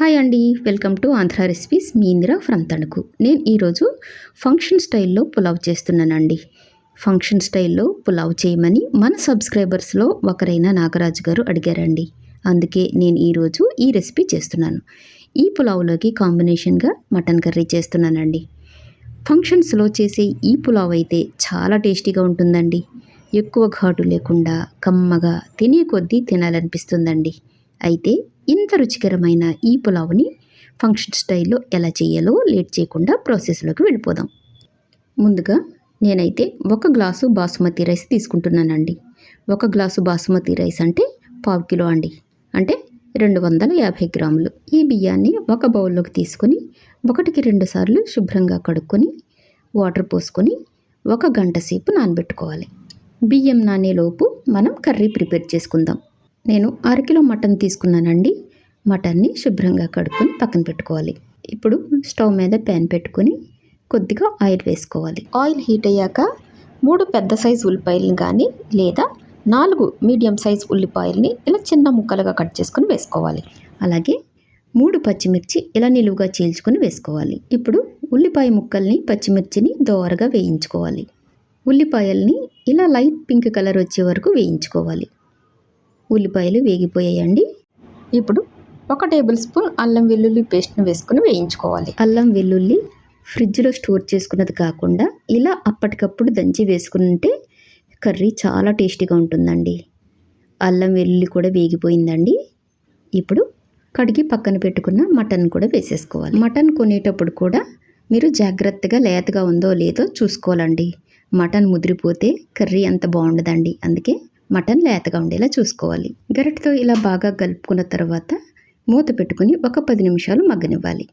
Hi అండి welcome to Andhra recipes. మీ Indira from Tanuku. నేను ఈరోజు ఫంక్షన్ స్టైల్లో పులావ్ చేస్తున్నానండి. ఫంక్షన్ స్టైల్లో పులావ్ చేయమని మన సబ్స్క్రైబర్స్లో ఒకరైన నాగరాజు గారు అడిగారండి. అందుకే నేను ఈరోజు ఈ రెసిపీ చేస్తున్నాను. ఈ పులావ్లోకి కాంబినేషన్గా మటన్ కర్రీ చేస్తున్నానండి. ఫంక్షన్స్లో చేసే ఈ పులావ్ అయితే చాలా టేస్టీగా ఉంటుందండి. ఎక్కువ ఘాటు లేకుండా కమ్మగా తినే కొద్దీ తినాలనిపిస్తుందండి. అయితే ఇంత రుచికరమైన ఈ పులావుని ఫంక్షన్ స్టైల్లో ఎలా చేయాలో లేట్ చేయకుండా ప్రాసెస్లోకి వెళ్ళిపోదాం. ముందుగా నేనైతే ఒక గ్లాసు బాసుమతి రైస్ తీసుకుంటున్నానండి. ఒక గ్లాసు బాసుమతి రైస్ అంటే పావు కిలో అండి. అంటే రెండు వందల యాభై గ్రాములు. ఈ బియ్యాన్ని ఒక బౌల్లోకి తీసుకొని ఒకటికి రెండు సార్లు శుభ్రంగా కడుక్కొని వాటర్ పోసుకొని ఒక గంట సేపు నానబెట్టుకోవాలి. బియ్యం నానేలోపు మనం కర్రీ ప్రిపేర్ చేసుకుందాం. నేను అరకిలో మటన్ తీసుకున్నానండి. మటన్ని శుభ్రంగా కడుక్కొని పక్కన పెట్టుకోవాలి. ఇప్పుడు స్టవ్ మీద ప్యాన్ పెట్టుకొని కొద్దిగా ఆయిల్ వేసుకోవాలి. ఆయిల్ హీట్ అయ్యాక మూడు పెద్ద సైజు ఉల్లిపాయలను కానీ లేదా నాలుగు మీడియం సైజ్ ఉల్లిపాయల్ని ఇలా చిన్న ముక్కలుగా కట్ చేసుకొని వేసుకోవాలి. అలాగే మూడు పచ్చిమిర్చి ఇలా నిలువుగా చీల్చుకొని వేసుకోవాలి. ఇప్పుడు ఉల్లిపాయ ముక్కల్ని పచ్చిమిర్చిని దోరగా వేయించుకోవాలి. ఉల్లిపాయల్ని ఇలా లైట్ పింక్ కలర్ వచ్చే వరకు వేయించుకోవాలి. ఉల్లిపాయలు వేగిపోయాయండి. ఇప్పుడు ఒక టేబుల్ స్పూన్ అల్లం వెల్లుల్లి పేస్ట్ను వేసుకుని వేయించుకోవాలి. అల్లం వెల్లుల్లి ఫ్రిడ్జ్లో స్టోర్ చేసుకున్నది కాకుండా ఇలా అప్పటికప్పుడు దంచి వేసుకుంటే కర్రీ చాలా టేస్టీగా ఉంటుందండి. అల్లం వెల్లుల్లి కూడా వేగిపోయిందండి. ఇప్పుడు కడిగి పక్కన పెట్టుకున్న మటన్ కూడా వేసేసుకోవాలి. మటన్ కొనేటప్పుడు కూడా మీరు జాగ్రత్తగా లేతగా ఉందో లేదో చూసుకోవాలండి. మటన్ ముదిరిపోతే కర్రీ అంత బాగుండదండి. అందుకే మటన్ లేతగా ఉండేలా చూసుకోవాలి. గరిటతో ఇలా బాగా కలుపుకున్న తర్వాత మూత పెట్టుకుని ఒక పది నిమిషాలు మగ్గనివ్వాలి.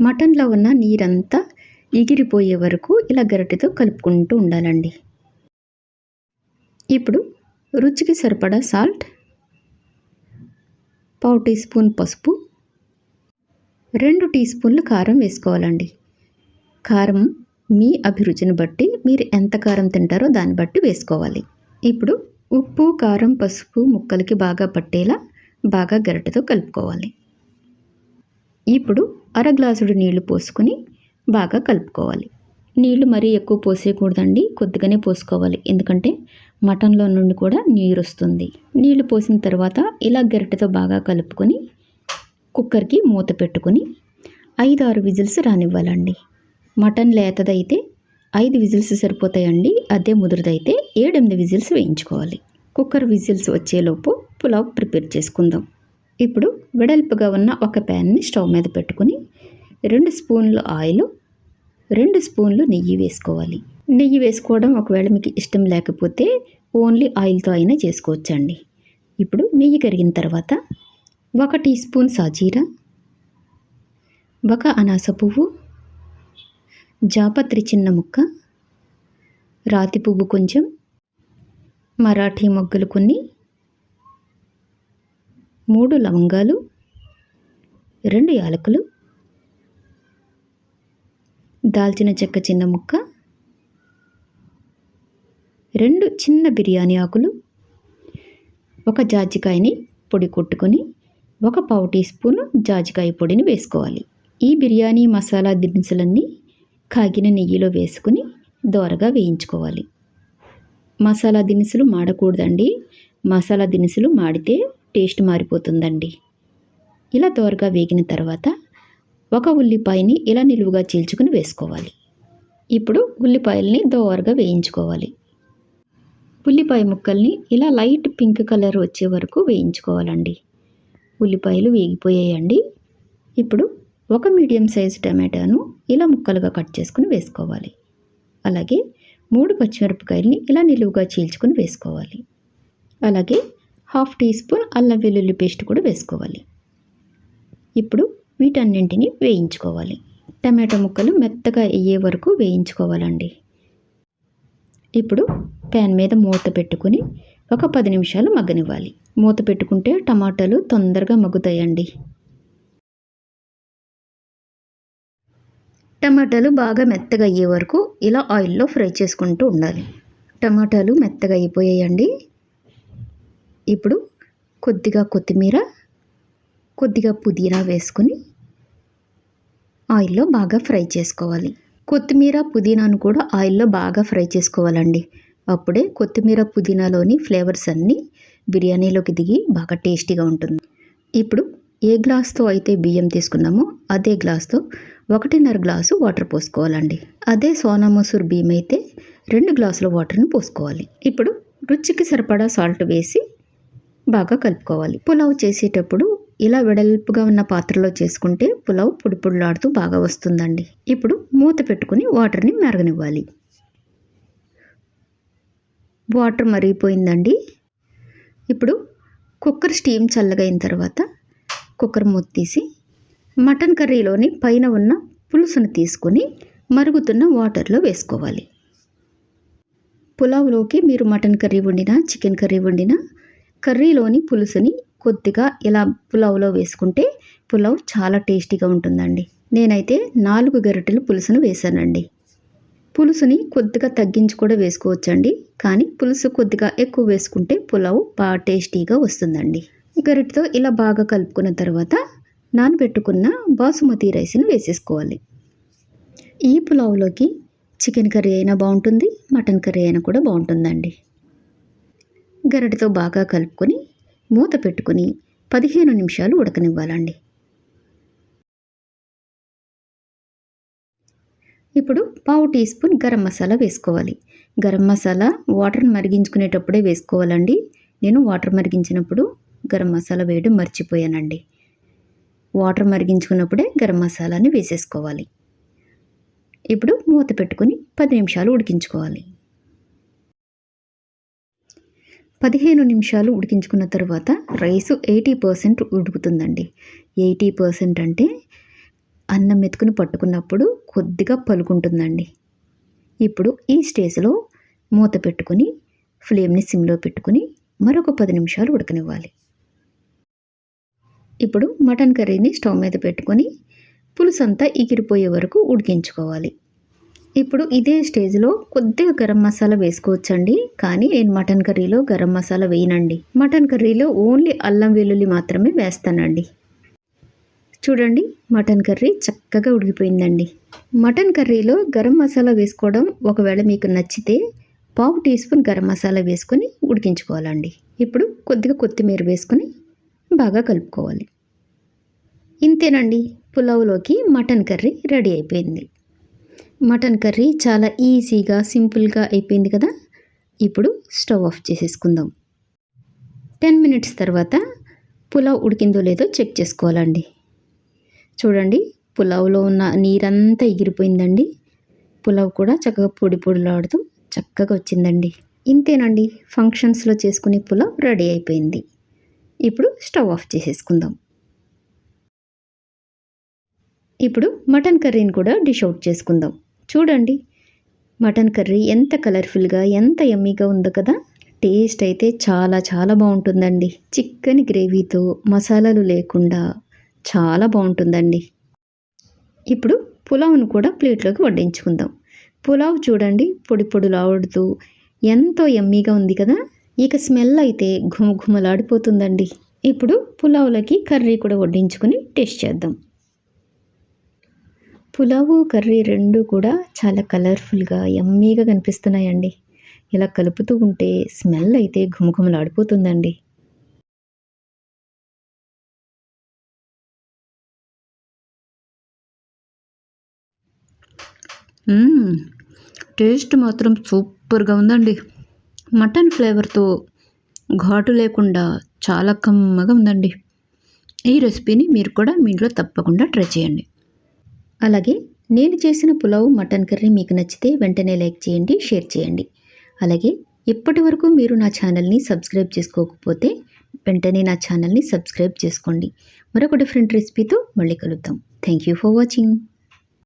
మటన్లో ఉన్న నీరంతా ఎగిరిపోయే వరకు ఇలా గరిటెతో కలుపుకుంటూ ఉండాలండి. ఇప్పుడు రుచికి సరిపడా సాల్ట్ పావు టీ స్పూన్ పసుపు రెండు టీ స్పూన్లు కారం వేసుకోవాలండి. కారం మీ అభిరుచిని బట్టి మీరు ఎంత కారం తింటారో దాన్ని బట్టి వేసుకోవాలి. ఇప్పుడు ఉప్పు కారం పసుపు ముక్కలకి బాగా పట్టేలా బాగా గరిటెతో కలుపుకోవాలి. ఇప్పుడు అర గ్లాసుడు నీళ్ళు పోసుకొని బాగా కలుపుకోవాలి. నీళ్ళు మరీ ఎక్కువ పోసేయకూడదండి కొద్దిగానే పోసుకోవాలి. ఎందుకంటే మటన్లో నుండి కూడా నీరు వస్తుంది. నీళ్ళు పోసిన తర్వాత ఇలా గరిటెతో బాగా కలుపుకొని కుక్కర్కి మూత పెట్టుకొని ఐదు ఆరు విజిల్స్ రానివ్వాలండి. మటన్ లేతదైతే ఐదు విజిల్స్ సరిపోతాయండి అదే ముదురుదైతే ఏడెనిమిది విజిల్స్ వేయించుకోవాలి. కుక్కర్ విజిల్స్ వచ్చేలోపు పులావ్ ప్రిపేర్ చేసుకుందాం. ఇప్పుడు వెడల్పుగా ఉన్న ఒక ప్యాన్ని స్టవ్ మీద పెట్టుకుని రెండు స్పూన్లు ఆయిల్ రెండు స్పూన్లు నెయ్యి వేసుకోవాలి. నెయ్యి వేసుకోవడం ఒకవేళ మీకు ఇష్టం లేకపోతే ఓన్లీ ఆయిల్తో అయినా చేసుకోవచ్చండి. ఇప్పుడు నెయ్యి కరిగిన తర్వాత ఒక టీ స్పూన్ సాజీరా ఒక అనాస పువ్వు జాపత్రి చిన్న ముక్క రాతి పువ్వు కొంచెం మరాఠీ మొగ్గలు కొన్ని మూడు లవంగాలు రెండు యాలకులు దాల్చిన చెక్క చిన్న ముక్క రెండు చిన్న బిర్యానీ ఆకులు ఒక జాజికాయని పొడి కొట్టుకొని ఒక పావు టీ స్పూను జాజికాయ పొడిని వేసుకోవాలి. ఈ బిర్యానీ మసాలా దినుసులన్నీ కాగిన నెయ్యిలో వేసుకుని దోరగా వేయించుకోవాలి. మసాలా దినుసులు మాడకూడదండి. మసాలా దినుసులు మాడితే టేస్ట్ మారిపోతుందండి. ఇలా దోరగా వేగిన తర్వాత ఒక ఉల్లిపాయని ఇలా నిలువుగా చీల్చుకుని వేసుకోవాలి. ఇప్పుడు ఉల్లిపాయల్ని దోరగా వేయించుకోవాలి. ఉల్లిపాయ ముక్కల్ని ఇలా లైట్ పింక్ కలర్ వచ్చే వరకు వేయించుకోవాలండి. ఉల్లిపాయలు వేగిపోయాయండి. ఇప్పుడు ఒక మీడియం సైజ్ టమాటాను ఇలా ముక్కలుగా కట్ చేసుకుని వేసుకోవాలి. అలాగే మూడు పచ్చిమిరపకాయల్ని ఇలా నిలువుగా చీల్చుకుని వేసుకోవాలి. అలాగే హాఫ్ టీ స్పూన్ అల్లం వెల్లుల్లి పేస్ట్ కూడా వేసుకోవాలి. ఇప్పుడు వీటన్నింటిని వేయించుకోవాలి. టమాటో ముక్కలు మెత్తగా అయ్యే వరకు వేయించుకోవాలండి. ఇప్పుడు ప్యాన్ మీద మూత పెట్టుకుని ఒక పది నిమిషాలు మగ్గనివ్వాలి. మూత పెట్టుకుంటే టమాటాలు తొందరగా మగ్గుతాయండి. టమాటాలు బాగా మెత్తగా అయ్యే వరకు ఇలా ఆయిల్లో ఫ్రై చేసుకుంటూ ఉండాలి. టమాటాలు మెత్తగా అయిపోయాయండి. ఇప్పుడు కొద్దిగా కొత్తిమీర కొద్దిగా పుదీనా వేసుకొని ఆయిల్లో బాగా ఫ్రై చేసుకోవాలి. కొత్తిమీర పుదీనాను కూడా ఆయిల్లో బాగా ఫ్రై చేసుకోవాలండి. అప్పుడే కొత్తిమీర పుదీనాలోని ఫ్లేవర్స్ అన్నీ బిర్యానీలోకి దిగి బాగా టేస్టీగా ఉంటుంది. ఇప్పుడు ఏ గ్లాస్తో అయితే బియ్యం తీసుకున్నామో అదే గ్లాస్తో ఒకటిన్నర గ్లాసు వాటర్ పోసుకోవాలండి. అదే సోనా మసూర్ బియ్యం అయితే రెండు గ్లాసుల వాటర్ని పోసుకోవాలి. ఇప్పుడు రుచికి సరిపడా సాల్ట్ వేసి బాగా కలుపుకోవాలి. పులావ్ చేసేటప్పుడు ఇలా వెడల్పుగా ఉన్న పాత్రలో చేసుకుంటే పులావ్ పుడిపుడులాడుతూ బాగా వస్తుందండి. ఇప్పుడు మూత పెట్టుకుని వాటర్ని మెరగనివ్వాలి. వాటర్ మరిగిపోయిందండి. ఇప్పుడు కుక్కర్ స్టీమ్ చల్లగా అయిన తర్వాత కుక్కర్ మూత తీసి మటన్ కర్రీలోని పైన ఉన్న పులుసును తీసుకొని మరుగుతున్న వాటర్లో వేసుకోవాలి. పులావ్లోకి మీరు మటన్ కర్రీ వండినా చికెన్ కర్రీ వండినా కర్రీలోని పులుసుని కొద్దిగా ఇలా పులావ్లో వేసుకుంటే పులావ్ చాలా టేస్టీగా ఉంటుందండి. నేనైతే నాలుగు గరిటెలు పులుసును వేశానండి. పులుసుని కొద్దిగా తగ్గించి కూడా వేసుకోవచ్చండి. కానీ పులుసు కొద్దిగా ఎక్కువ వేసుకుంటే పులావ్ బాగా టేస్టీగా వస్తుందండి. గరిటతో ఇలా బాగా కలుపుకున్న తర్వాత నానబెట్టుకున్న బాసుమతి రైస్ని వేసేసుకోవాలి. ఈ పులావ్లోకి చికెన్ కర్రీ అయినా బాగుంటుంది మటన్ కర్రీ అయినా కూడా బాగుంటుందండి. గరిటతో బాగా కలుపుకొని మూత పెట్టుకుని పదిహేను నిమిషాలు ఉడకనివ్వాలండి. ఇప్పుడు పావు టీ స్పూన్ గరం మసాలా వేసుకోవాలి. గరం మసాలా వాటర్ని మరిగించుకునేటప్పుడే వేసుకోవాలండి. నేను వాటర్ మరిగించినప్పుడు గరం మసాలా వేయడం మర్చిపోయానండి. వాటర్ మరిగించుకున్నప్పుడే గరం మసాలాని వేసేసుకోవాలి. ఇప్పుడు మూత పెట్టుకొని పది నిమిషాలు ఉడికించుకోవాలి. పదిహేను నిమిషాలు ఉడికించుకున్న తర్వాత రైస్ ఎయిటీ పర్సెంట్ ఉడుకుతుందండి. ఎయిటీ పర్సెంట్ అంటే అన్నం మెతుకుని పట్టుకున్నప్పుడు కొద్దిగా పలుకుంటుందండి. ఇప్పుడు ఈ స్టేజ్లో మూత పెట్టుకొని ఫ్లేమ్ని సిమ్లో పెట్టుకుని మరొక పది నిమిషాలు ఉడకనివ్వాలి. ఇప్పుడు మటన్ కర్రీని స్టవ్ మీద పెట్టుకొని పులుసు అంతా ఎగిరిపోయే వరకు ఉడికించుకోవాలి. ఇప్పుడు ఇదే స్టేజ్లో కొద్దిగా గరం మసాలా వేసుకోవచ్చండి. కానీ నేను మటన్ కర్రీలో గరం మసాలా వేయనండి. మటన్ కర్రీలో ఓన్లీ అల్లం వెల్లుల్లి మాత్రమే వేస్తానండి. చూడండి మటన్ కర్రీ చక్కగా ఉడికిపోయిందండి. మటన్ కర్రీలో గరం మసాలా వేసుకోవడం ఒకవేళ మీకు నచ్చితే పావు టీ స్పూన్ గరం మసాలా వేసుకొని ఉడికించుకోవాలండి. ఇప్పుడు కొద్దిగా కొత్తిమీర వేసుకొని బాగా కలుపుకోవాలి. ఇంతేనండి పులావ్లోకి మటన్ కర్రీ రెడీ అయిపోయింది. మటన్ కర్రీ చాలా ఈజీగా సింపుల్గా అయిపోయింది కదా? ఇప్పుడు స్టవ్ ఆఫ్ చేసేసుకుందాం. టెన్ మినిట్స్ తర్వాత పులావ్ ఉడికిందో లేదో చెక్ చేసుకోవాలండి. చూడండి పులావ్లో ఉన్న నీరంతా ఎగిరిపోయిందండి. పులావ్ కూడా చక్కగా పొడి పొడిలాడుతూ చక్కగా వచ్చిందండి. ఇంతేనండి ఫంక్షన్స్లో చేసుకునే పులావ్ రెడీ అయిపోయింది. ఇప్పుడు స్టవ్ ఆఫ్ చేసేసుకుందాం. ఇప్పుడు మటన్ కర్రీని కూడా డిష్ అవుట్ చేసుకుందాం. చూడండి మటన్ కర్రీ ఎంత కలర్ఫుల్గా ఎంత ఎమ్మీగా ఉందో కదా? టేస్ట్ అయితే చాలా చాలా బాగుంటుందండి. చిక్కని గ్రేవీతో మసాలాలు లేకుండా చాలా బాగుంటుందండి. ఇప్పుడు పులావ్ను కూడా ప్లేట్లోకి వడ్డించుకుందాం. పులావ్ చూడండి పొడి పొడులాడుతూ ఎంతో ఎమ్మీగా ఉంది కదా? ఇక స్మెల్ అయితే ఘుమఘుమలాడిపోతుందండి. ఇప్పుడు పులావ్లకి కర్రీ కూడా వడ్డించుకొని టేస్ట్ చేద్దాం. పులావు కర్రీ రెండు కూడా చాలా కలర్ఫుల్గా ఎమ్మీగా కనిపిస్తున్నాయండి. ఇలా కలుపుతూ ఉంటే స్మెల్ అయితే ఘుమఘుమలాడిపోతుందండి. టేస్ట్ మాత్రం సూపర్గా ఉందండి. మటన్ ఫ్లేవర్తో ఘాటు లేకుండా చాలా కమ్మగా ఉందండి. ఈ రెసిపీని మీరు కూడా మీ ఇంట్లో తప్పకుండా ట్రై చేయండి. అలాగే నేను చేసిన పులావ్ మటన్ కర్రీ మీకు నచ్చితే వెంటనే లైక్ చేయండి షేర్ చేయండి. అలాగే ఇప్పటి వరకు మీరు నా ఛానల్ని సబ్స్క్రైబ్ చేసుకోకపోతే వెంటనే నా ఛానల్ని సబ్స్క్రైబ్ చేసుకోండి. మరొక డిఫరెంట్ రెసిపీతో మళ్ళీ కలుద్దాం. Thank you for watching.